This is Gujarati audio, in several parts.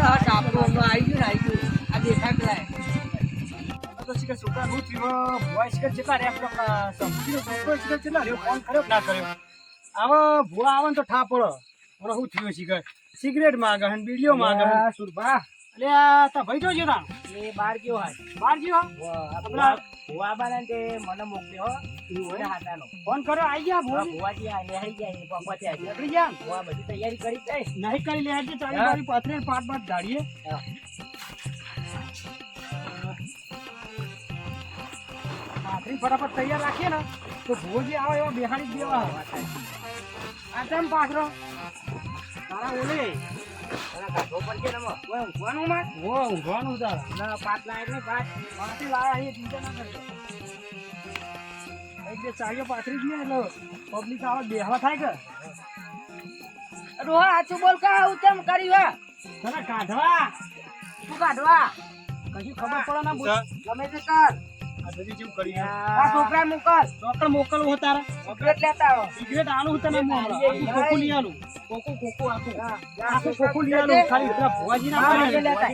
હા સાપડો આવી ગયું ને આવી ગયું આ દેખા કરાય છોકરા નું થયું ભુવા શિકર જેટલા રે સમજી છોકરો શિકર જેટલા આવે ને તો ઠા હું થયું સિગરેટ માગે બીડીઓ માગે સુરભા. અલે આ તા ભાઈ જોજો ના એ બાર ગયો હાલ. બાર ગયો? આપણા ભુવા બાને તે મને મોકલ્યો એને હાતાનો ફોન કર્યો આઈ ગયા ભુવા ભુવા ભુવાજી આ લેહરી ગયા એ તે આવી નીકળી ગયા? ભુવા બધી તૈયારી કરી દે નહીં કરી લે આજે ચાલી મારી પાથરે પાટ પાટ ગાડીએ હા. પાથરી ફટાફટ તૈયાર રાખીએ ને તો ભુવાજી આવે એવા બેહાડી દેવા. આ તેમ પાથરો? તારા ઓલે. ઊંઘવાનું માં ઊંઘવાનું તારા ના પાટ ને પાટ પાછી લાયા અહીંયા ચિંતા ના કરજો એક બે ચાલીઓ પાથરી ને એટલે પબ્લિક આવે બેહવા થાય કે રોહા આછું બોલ કા હું કેમ કરી હે તને કાઢવા? તું કાઢવા? કશું ખબર પડે ના ગમે તે કર. આ જેવું કરી આ છોકરા મોકલ ચોકડ મોકલવું હોય તારા ચોકલેટ લેતા આવો સિગરેટ આલું તને હું હમણાં. લઈ આલું કોકો કોકો આખું આખું ખોખું લઈ આલું ખાલી પેલા ભુવાજી ના હા, પાડે. એ લેતા.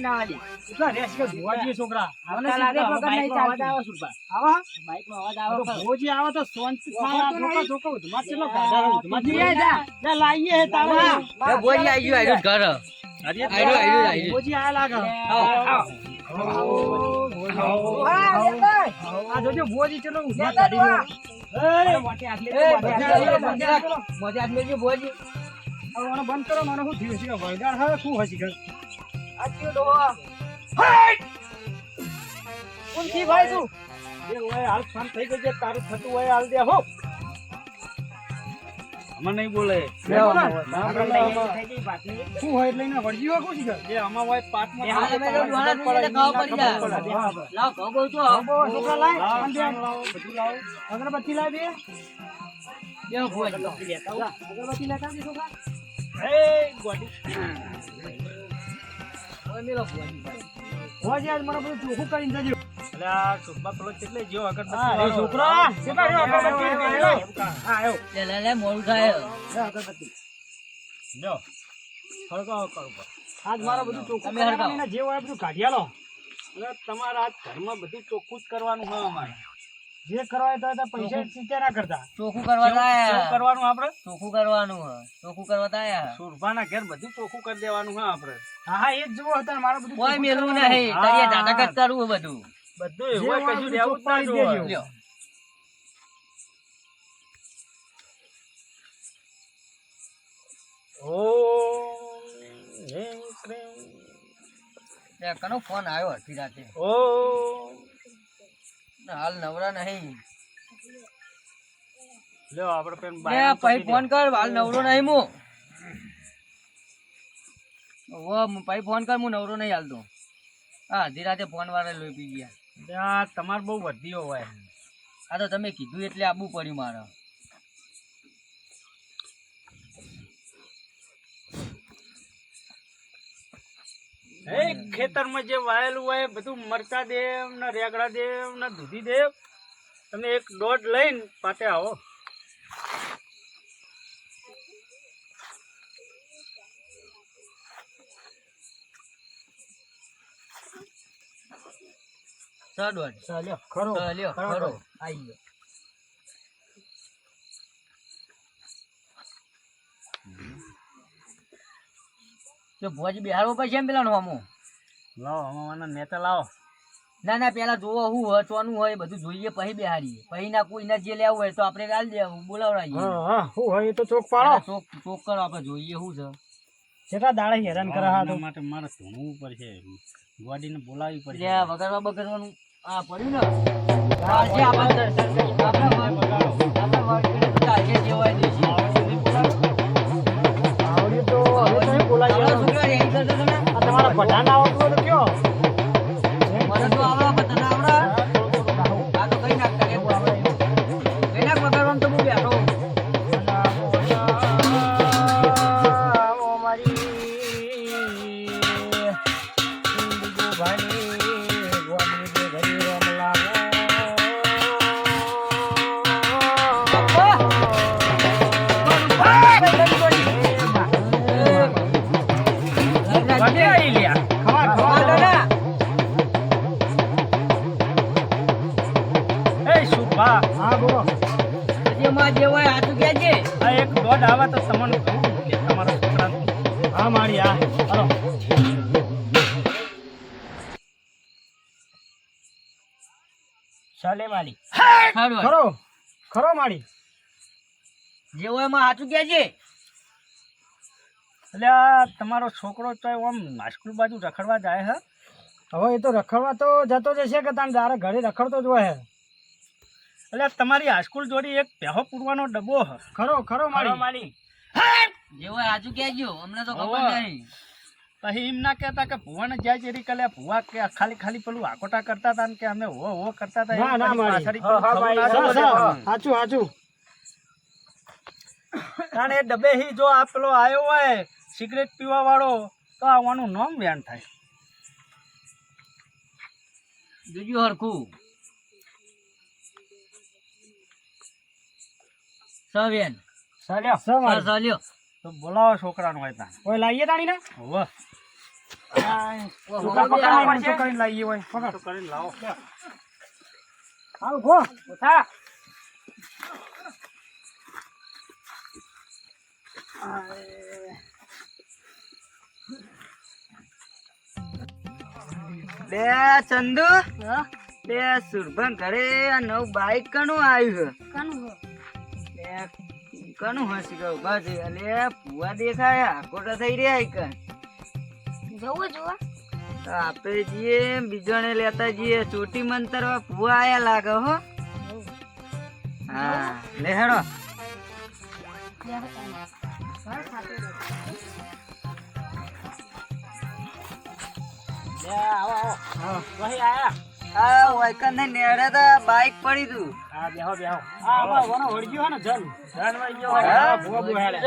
એટલા રેસ કે ભુવાજી છોકરા મને સિગરેટ વગર નહીં ચાલતું. આવા બાઈકમાં અવાજ તો ભુવાજી આવે તો. આ નહીં. ધોકા ઉધમાર ચેટલો ગાઢા રહે, ઉધમાર તું ચેટલો. લઈ જા. લાઈએ હે તારા. ભુવાજી આઈ ગયું, ઘર આયરો, આયરો, આયરો. ભુવાજી આયા લાગે. આવો, આવો. આ જોજો ચેટલો ઉધમાર લેતા કાઢી. આ. એ, મોટે લેજો, મોટે લેજો, ભુવાજી. હવે આને બંધ કરો મને શું થયું છે વળગાડ હવે શું હશે કે આ કયો. જે તારું થતું હોય હાલ દે હો અમે નહીં બોલે. શું હોય એટલે એને વળગી હોય છે જે આમાં હોય. લાવ, છો. છોકરા લાય, દે. લાવો. અગરબત્તી લાય બે. બે ભુવાજી. અગરબત્તી લેતા આવજે છોકરા. એ ગોડી હવે મેલો ભુવાજી. ભુવાજી આજ મને બધું ચોખ્ખું કરીને જજો. એટલે આ સુરબા પેલો કેટલે ગયો અગરબત્તી હા, એ કેટલા રહ્યો અગરબત્તી? આવ્યો, બે લાય. આવ્યો. હા, આવ્યો. લે, લે, લે, મોડું થાય. લે, અગરબત્તી. જો હળગાવો કરો આજ મારે બધું ચોખ્ખું તમે હળગાવો. જે હોય બધું કાઢી આલો. એટલે તમારા આ ઘરમાં બધું ચોખ્ખું જ કરવાનું હોય અમારે જે કરવા તો પૈસા ચિંતા ના કરતા ચોખ્ખું કરવા કરવાનું આપણે ચોખ્ખું કરવાનું ચોખ્ખું કરવા તાયા. સુરભાના ઘેર બધું ચોખ્ખું કરી દેવાનું હા આપણે હા હા એ જ જુઓ હતા મારે બધું કોઈ ચોખ્ખું મેલું નહીં કરવું બધું બધું એવું કશું જ ના જોઈએ. કનો ફોન આવ્યો અડધી રાતે. હાલ નવરા નહીં. લ્યો આપણે પેન બાયણું ફોન કર હાલ નવરો નહીં હું ઓ પછી ફોન કર હું નવરો નહીં હાલતો. હા અડધી રાતે ફોન વાળા લોહી પી ગયા. તમારે બહુ વધી હોય આ તો તમે કીધું એટલે આબુ પડ્યું મારે. ખેતરમાં જે વાયેલું હોય બધું મરચા દેવ ને રેગડા દેવ ને દૂધી દેવ તમે એક દોઢ લઈને પાટે આવો. સ દોઢ ચાલ્યો ખરો સ ખરો, ખરો. ખરો. ગયો. જો ભુવાજી બિહારવો પછી એમ પેલા નોમું લાવો અમારા નેતા લાવો. ના ના પેલા જોવો શું હોય ચોનું હોય બધું જોઈએ પછી બેહારીએ પછી ના કોઈ ના જે લેવું હોય તો આપણે ગાલ દેવું બોલાવડાવીએ હા હા હોય તો ચોક પાડો. ચોક ચોક કરો આપણે જોઈએ શું છે. કેટલા દાડે હેરાન કરે માટે મારે ધૂણવું પડશે. ગોડીને બોલાવી પડશે. વગરવા બગરવાનું આ પડ્યું ને? આજે આપણે આપણે આપણે આજે જે હોય તે તો હવે તમે બોલાવી. તમારા ભટાણ આવડતું તો કયો? ચાલે માલી ખરો ખરો માળી જે હોય એમાં સાચું કહેજે એટલે આ તમારો છોકરો તો આમ હાઈસ્કૂલ બાજુ રખડવા જાય હે? હવે એ તો રખડવા તો જતો જશે કે તારે ઘરે રખડતો જ હોય એટલે તમારી હાઈસ્કૂલ જોડી એક પહેલો પૂરવાનો ડબ્બો ખરો ખરો માળી માળી જે હોય સાચું કહેજો અમને તો ખબર નહીં. પછી એમ ના કહેતા કે ભુવન જાય જેરી કલે ભુવા કે ખાલી ખાલી પેલું આકોટા કરતા હતા ને કે અમે હો હો કરતા હતા ના, ના, મારી. સાચું સાચું કારણ એ ડબે હી જો આ પેલો આવ્યો હોય સિગરેટ પીવા વાળો તો આવવાનું નામ વ્યાન થાય. બીજું હરખું. સવેન મારી ચાલ્યો તો બોલાવો છોકરાનો હોય ત્યાં. કોઈ લાવીએ તાણી ના હોવે. છોકરા પકડવા પડશે. લાવીએ હોય પકડ. કરીને લાવો. હાલ ગો ઉઠા. બે ચંદુ બે સુરભન ઘરે નવ બાઈક કનું આવ્યું બે કનું હસી ગયું. છે અલે ભૂવા દેખાય આકોટા થઈ રહ્યા એક જવું જોવા તો આપણે જઈએ બીજાને લેતા જઈએ. ચોટી મંતરવા ભૂવા આયા લાગે હો. હા લે હેડો. આવો આવો. વહી આયા. આ વાયકન ને નેડે તો બાઈક પડી તું હા બેહો બેહો હા આમાં વનો વળગ્યો ને જન જન વહી ગયો હા, ભૂવા બુહાડે.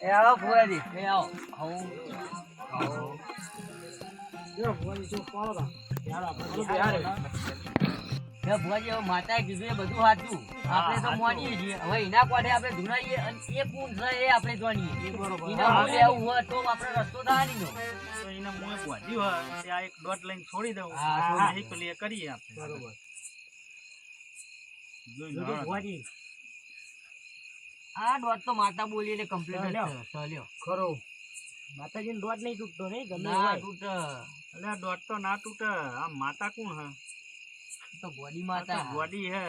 એ આવો ભૂવાજી એ આવો જો, ભુવાજી, જો, પાડો યાર, આપણે બિહારે. એ માતાએ કીધું એ બધું સાચું. આપણે તો માનીએ છીએ. હવે એના કોડે આપણે ધુનાઈએ અને એ કોણ છે એ આપણે જાણીએ. એના હા, બોલે હોય તો આપણે રસ્તો થવાની નો તો એને મોંએ બાંધ્યું હોય, તે આ એક દોઢ લઈને છોડી દઉં. હા, પેલી કરીએ આપણે. બરોબર. આ દોત તો માતા બોલી એટલે કમ્પ્લીટ. ચાલ્યો. ખરો. માતાજીનો દોડ નહીં તૂટતો નહીં ગમે ના. તૂટ. એટલે ડોટ તો ના તૂટે. આ માતા કોણ હે? તો ગોડી માતા ગોડી હે.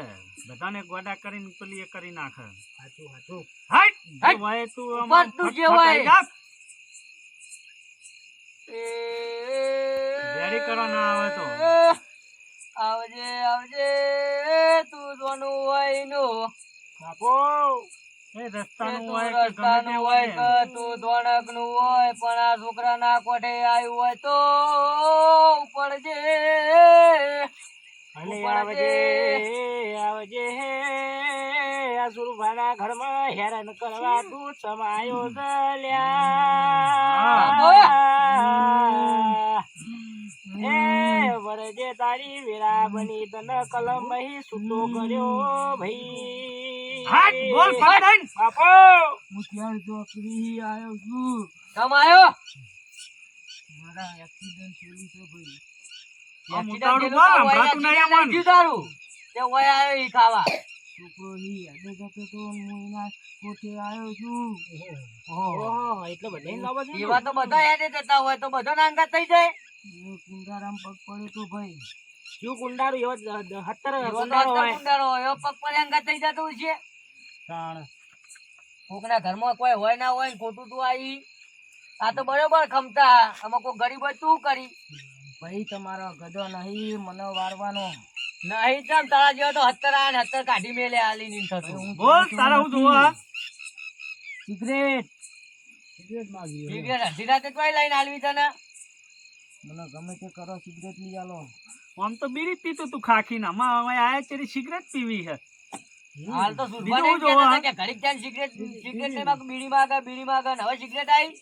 બધાને ગોડા કરીને પેલી એ કરી નાખે. હાચું હાચું. હાટ! હાટ! તું અમાર તું ફટ જે વાય. એ વેરી કરવા ના આવે તો. આવજે આવજે તું જોનું હોય નો. બાપો! એ એ રસ્તાનું હોય કે ગમે હોય હોય કે તું ધોણકનું હોય પણ આ છોકરા ના કોઠે આવ્યું હોય તો ઉપડજે. ઉપર આવજે. આવજે હે આ સુરભાના ઘરમાં હેરાન કરવા તું સમાયો ચલ્યા. એ વરજે તારી વેરા બની તને કલમ બહી છૂટો કર્યો ભાઈ. હાટ, બોલ, ફટાફટ. બાપો. હું ક્યાં ચોકડી આવ્યો છું. કમ આવ્યો મારા એક્સિડન્ટ થયું છે ભાઈ. આમ Accident ઉતાવળું થયેલું બોલ, તો હોય સંભળાતું નહીં accident તારું. તે હોય આવ્યો ઈ ખાવા. છોકરો ની યાદે જતો તો હું કોઠે આવ્યો છું. ઓહો. એટલે બધાને લાવો છો એવા તો બધા યાદે જતા હોય તો બધા નાંગા થઈ જાય. એ કુંડારામ પગ પડ્યો તો ભાઈ. શું કુંડારું? એવો દ- દ- હત્તર એવો તો કુંડારો હોય. કુંડારો એવો પગ પર આંગા થઈ જતો છે. તાણ. કોકના ઘરમાં કોઈ હોય ના હોય ને ખોટું તું આવી આ તો બરોબર ખમતા. આમાં કોઈ ગરીબ હોય તું કરી? ભાઈ તમારો ગધો નહીં મને વારવાનો. નહીં ચમ તારા જેવો તો હતરા ને હતર કાઢી મેલે આલી નીન થતો. બોલ તારા હું જોવા? સિગરેટ. સિગરેટ માંગી સિગરેટ અડધી રાતે કોઈ લઈને આલવી તને. મને ગમે તે કરો સિગરેટ લઈ આલો. આમ તો બીડી પીતો તું ખાખી ના. માં હવે આયા તેરી સિગરેટ પીવી હે હાલ તો બીજું સુરભાને કહેતા કે ઘડીક જાય સિગરેટ સિગરેટ ને માગું, બીડી માગે બીડી માગે હવે સિગરેટ આવી?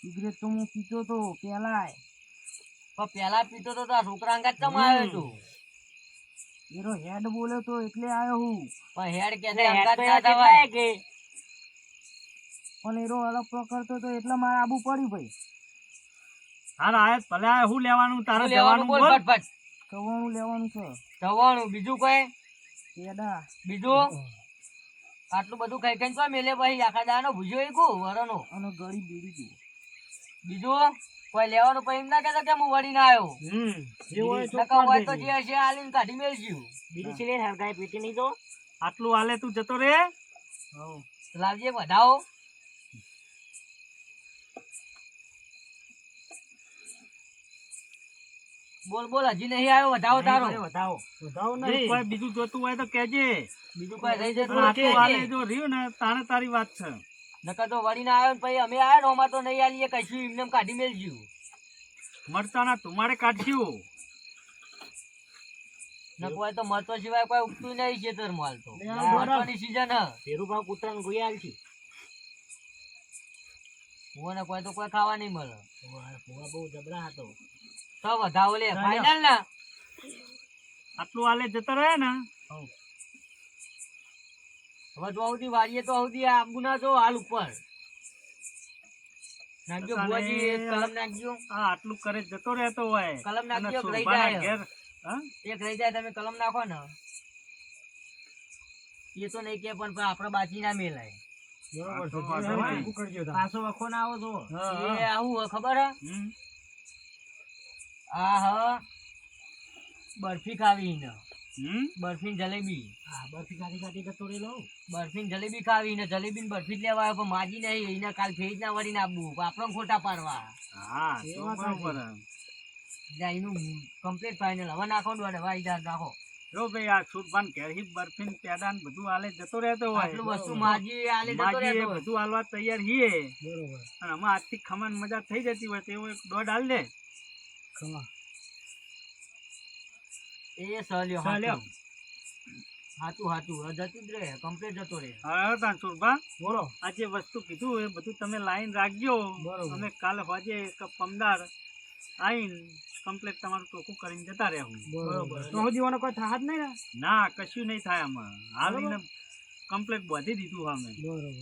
સિગરેટ તો હું પીતો તો પેલા પણ પેલા પીતો તો આ છોકરા અંગાત ચમ આવ્યો તું એનો હેડ બોલ્યો તો એટલે આવ્યો હું. પણ હેડ કે અંગાત ના દવાય કે. પણ એરો અલગ કરતો તો એટલે મારે આબુ પડ્યું ભાઈ. હાલ આયા ભલે આયા હું લેવાનું તારે લેવાનું બોલ ફટફટ. કવાણું લેવાનું છે. કવાણું બીજું કઈ? કેડા બીજું? આટલું બધું ખાઈ ખાઈને તો મેલે પછી આખા દાનો ભૂજ્યો એ વરનો? અને ગળી બીડી બીજું? કોઈ લેવાનું પછી એમ ના કહેતો કે હું વળી ના આવ્યો. હમ જે હોય તો હોય તો જે હશે આલીને કાઢી મેલજ્યું બીડી છે હરગાય પીટી નહીં તો. આટલું હાલે તું જતો રે. લાવજે વધાવો. બોલ બોલ હજી નહીં આવ્યો વધાવો તારો. વધાવો. વધાવો નહીં, કોઈ બીજું જોતું હોય તો કહેજે. બીજું કોઈ રહી જતું આટલું હાલે જો રહ્યું ને તાણે તારી વાત છે. નકર તો વળીને આવ્યો ને પછી અમે આવ્યા ને તો નહીં આલીએ કશું એમને કાઢી મેલજ્યું. મરચાના તુમારે કાઢશું. નકર હોય તો મરતો સિવાય કોઈ ઉગતું નહીં ખેતર માલ તો. મરવાની season હ. ફેરું ભાવ કૂતરાને ગુયાલ છે ભૂવાને કોઈ તો કોઈ ખાવા નહીં મળે. ભૂવા બહુ જબરા હતો. તો વધાવો લે ફાઈનલ ના. આટલું હાલે જતો રહે ને? હવે તો આવતી વાળીએ તો આવતી આબુ ના તો હાલ ઉપર. નાખજો તારે- એક કલમ નાખજો. આ આટલું કરે જતો રહેતો હોય. કલમ નાખજો રહી જાય. હા? એક રહી જાય તમે કલમ નાખો ને. એ તો નહીં કે પણ આપડે બાજી ના મેલાય. પાછો વખો ના આવો તો એ આવું હે ખબર હે? હ બરફી ખાવી ને? બરફી ને જલેબી. હા બરફી કાઢી કાઢી જતો રહેલો બરફી જલેબી ખાવી ને જલેબી ને બરફી લેવા આવ્યો પણ માજી નહીં એને કાલ ફેજ ના વળીને આપવું આપણો ખોટા પાડવા. હા. જા એનું કમ્પ્લીટ ફાઇનલ હવે નાખો ને વાઈ આઈદાર નાખો. જો ભાઈ આ સુરભાન ઘેર હી બરફી ને પેડા ને બધું હાલે જતો રહેતો હોય. આટલું વસ્તુ માજી આલે જતો માજી રહેતો હોય. બધું હાલવા તૈયાર હીએ બરોબર. અને આમાં આજથી ખમણ મજા થઈ જતી હોય તો એવો એક દોઢ હાલ દે. ખમા એ સલ્યો સલ્યો હાચું હાચું. જતું જ રહે કમ્પ્લેટ જતો રહે. હા તાનસુરભા બોલો. આ વસ્તુ કીધું એ બધું તમે લાઈન રાખજો. અમે કાલે આજે પમદાર આવીને કમ્પ્લેટ તમારું ટોકું કરીને જતા રહેવું બરોબર. તો જીવાનો કોઈ થાત નહીં ના? કશું નહીં થાય આમાં. હાલીને કમ્પ્લેટ બાંધી દીધું અમે. બરોબર.